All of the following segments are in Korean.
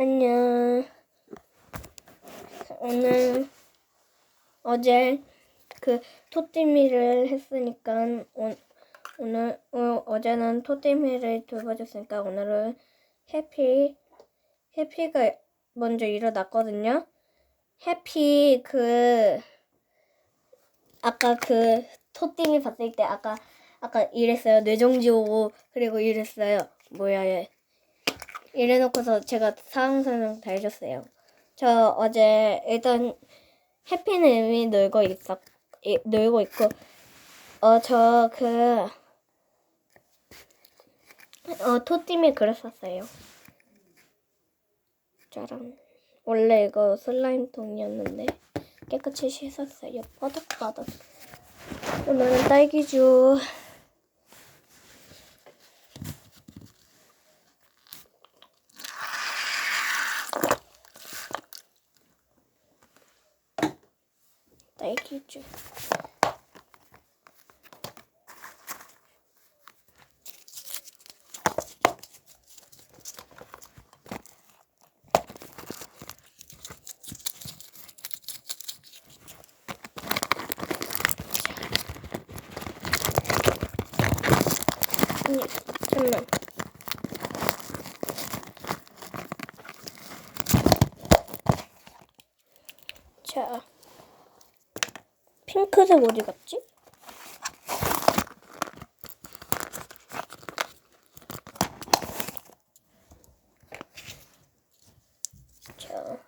안녕. 오늘 어제 그 토띠미를 했으니까 오, 오늘 어, 어제는 토띠미를 돌봐줬으니까 오늘은 해피 해피가 먼저 일어났거든요. 해피 그 아까 그 토띠미 봤을 때 아까 아까 이랬어요. 뇌정지 오고 그리고 이랬어요. 뭐야 얘. 이래놓고서 제가 상황 설명 다 해줬어요. 저 어제 일단 해피는 이미 놀고 있었 이- 놀고 있고 어 저 그 어 토띠미 그랬었어요. 짜란. 원래 이거 슬라임 통이었는데 깨끗이 씻었어요. 바닥바닥. 오늘은. 딸기주. 아니, 잠깐만. 자, 핑크색 어디 갔지? 자,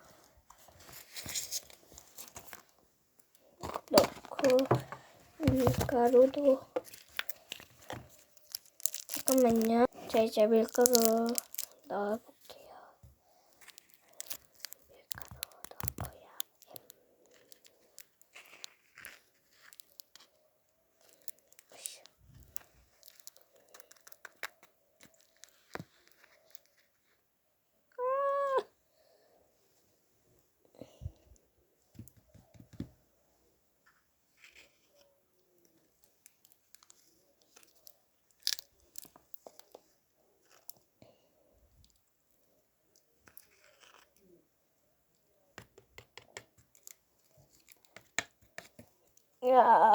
넣고 밀가루도 잠깐만요. 자 이제 밀가루 넣어 야.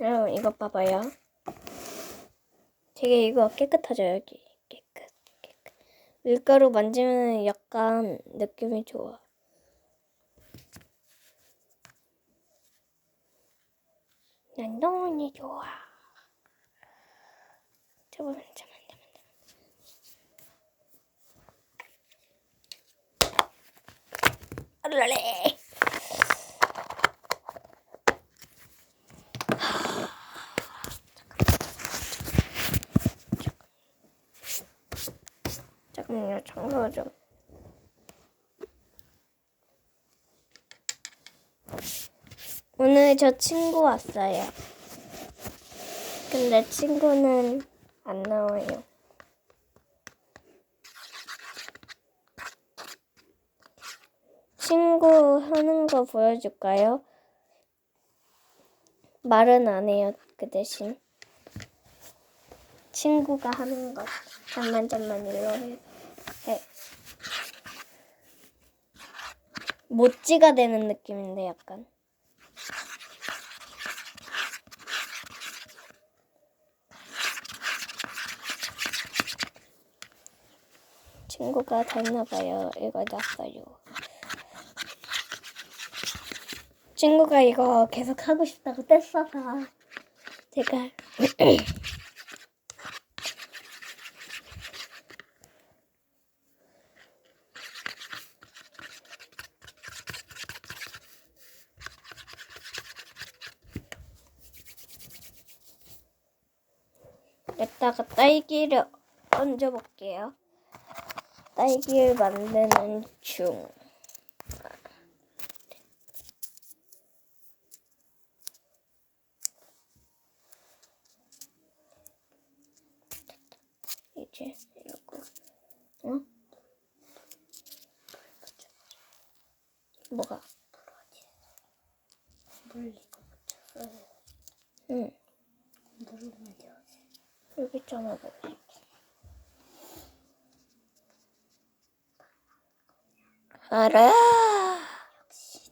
여러분 이것 봐봐요. 되게 이거 깨끗하죠 여기 깨끗 깨끗. 밀가루 만지면 약간 느낌이 좋아. 난 너무 좋아. 잠깐만 잠깐만 잠깐만. 알랄레. 잠깐만요, 청소 좀. 오늘 저 친구 왔어요. 근데 친구는 안 나와요. 친구 하는 거 보여줄까요? 말은 안 해요, 그 대신. 친구가 하는 거. 잠만, 잠만, 일로 해. 해. 모찌가 되는 느낌인데, 약간. 친구가 닮나봐요. 이거 났어요. 친구가 이거 계속 하고 싶다고 뗐어서 제가 여기다가 딸기를 얹어볼게요. 딸기를 만드는 중. 뭐가? 물 이거 묻혔어요. 응. 물을 내려오세요. 여기 점화볼래. 알아. 역시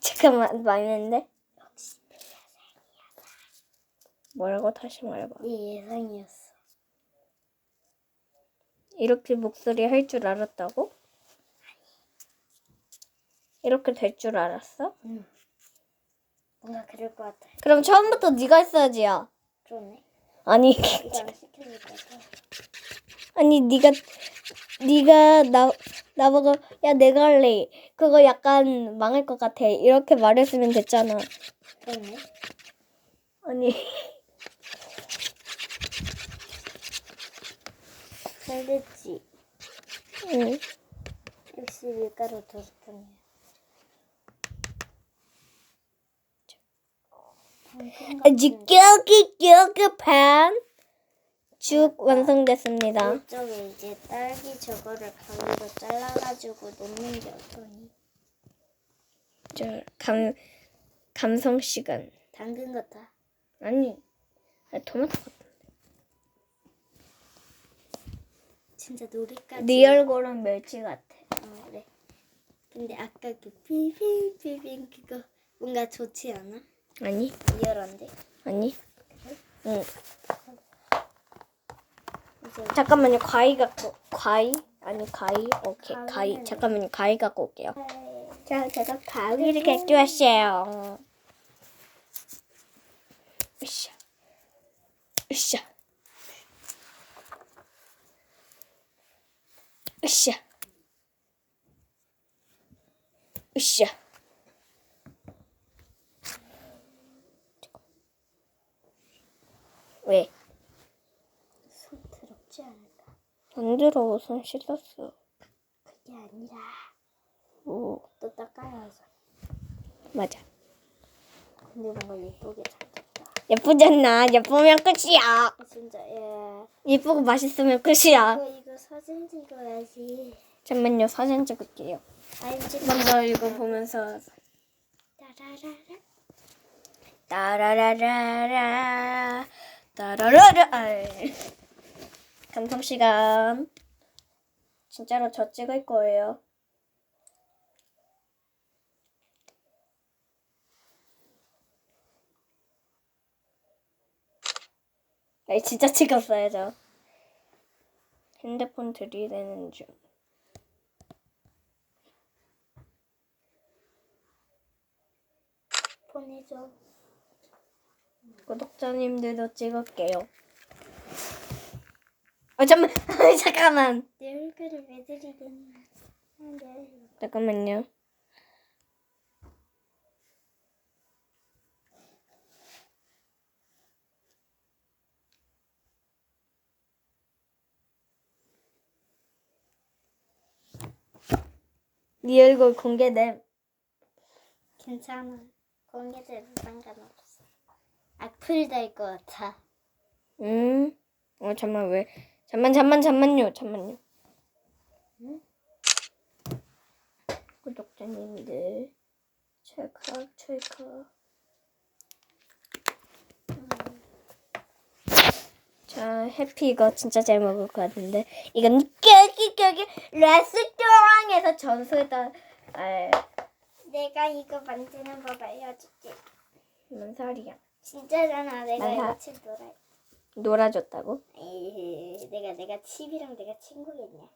잠깐만 망했는데. 역시 내 예상이었다. 뭐라고 다시 말해봐. 네 예상이었어. 이렇게 목소리 할 줄 알았다고? 이렇게 될 줄 알았어? 응. 뭔가 그럴 것 같아. 그럼 처음부터 네가 했어야지야. 그러네. 아니 이거 안 시켜줄 것 같아. 아니 네가 네가 나 나보고 야 내가 할래. 그거 약간 망할 것 같아. 이렇게 말했으면 됐잖아. 그러네. 아니 잘 됐지. 응. 역시 밀가루 더 좋네. 아직 여기 여기 반죽 완성됐습니다. 이쪽에 이제 딸기 저거를 가위로 잘라가지고 놓는 게 어떠니? 저 감 감성 시간. 당근 같아. 아니 아, 토마토 같아. 진짜 놀이까지. 네 얼굴은 멸치 같아. 어, 그래. 근데 아까 그 비빙 비빙 그거 뭔가 좋지 않아? 아니 리얼한데? 아니. 응. 이제 잠깐만요. 과일 갖고 과일 아니 과일 오케이 과일 잠깐만요. 과일 갖고 올게요. 자, 제가 과일을 갖고 왔어요. 으쌰 으쌰 으쌰 으쌰 왜? 손 더럽지 않을까? 안 들어 손 씻었어. 그게 아니라 오 또 닦아야죠. 맞아. 근데 뭔가 예쁘게 잘 닦다. 예쁘잖아. 예쁘면 끝이야. 아, 진짜 예. 예쁘고 맛있으면 끝이야. 이거 이거 사진 찍어야지. 잠만요. 사진 찍을게요. 먼저 이거 보면서 따라라라. 따라라라라 따라라라. 감성 시간. 진짜로 저 찍을 거예요. 아니 진짜 찍었어요 저. 핸드폰 들이대는 중. 보내줘. 구독자님들도 찍을게요. 어 잠만 잠깐만 내 얼굴을 왜 들이대냐. 안 돼. 잠깐만요. 네 얼굴 공개됨. 괜찮아. 공개돼도 상관없어. 악플 달 것 같아. 음. 어 잠만 왜? 잠만 잠만 잠만요. 잠만요. 응? 구독자님들 찰칵 찰칵. 자 해피 이거 진짜 잘 먹을 것 같은데 이건 여기 여기 레스토랑에서 전수했던 아 내가 이거 만드는 법 알려줄게. 뭔 소리야? 진짜잖아. 내가 맞아. 이거 칩 놀아. 놀아줬다고? 에이, 내가 내가 칩이랑 내가 친구겠냐?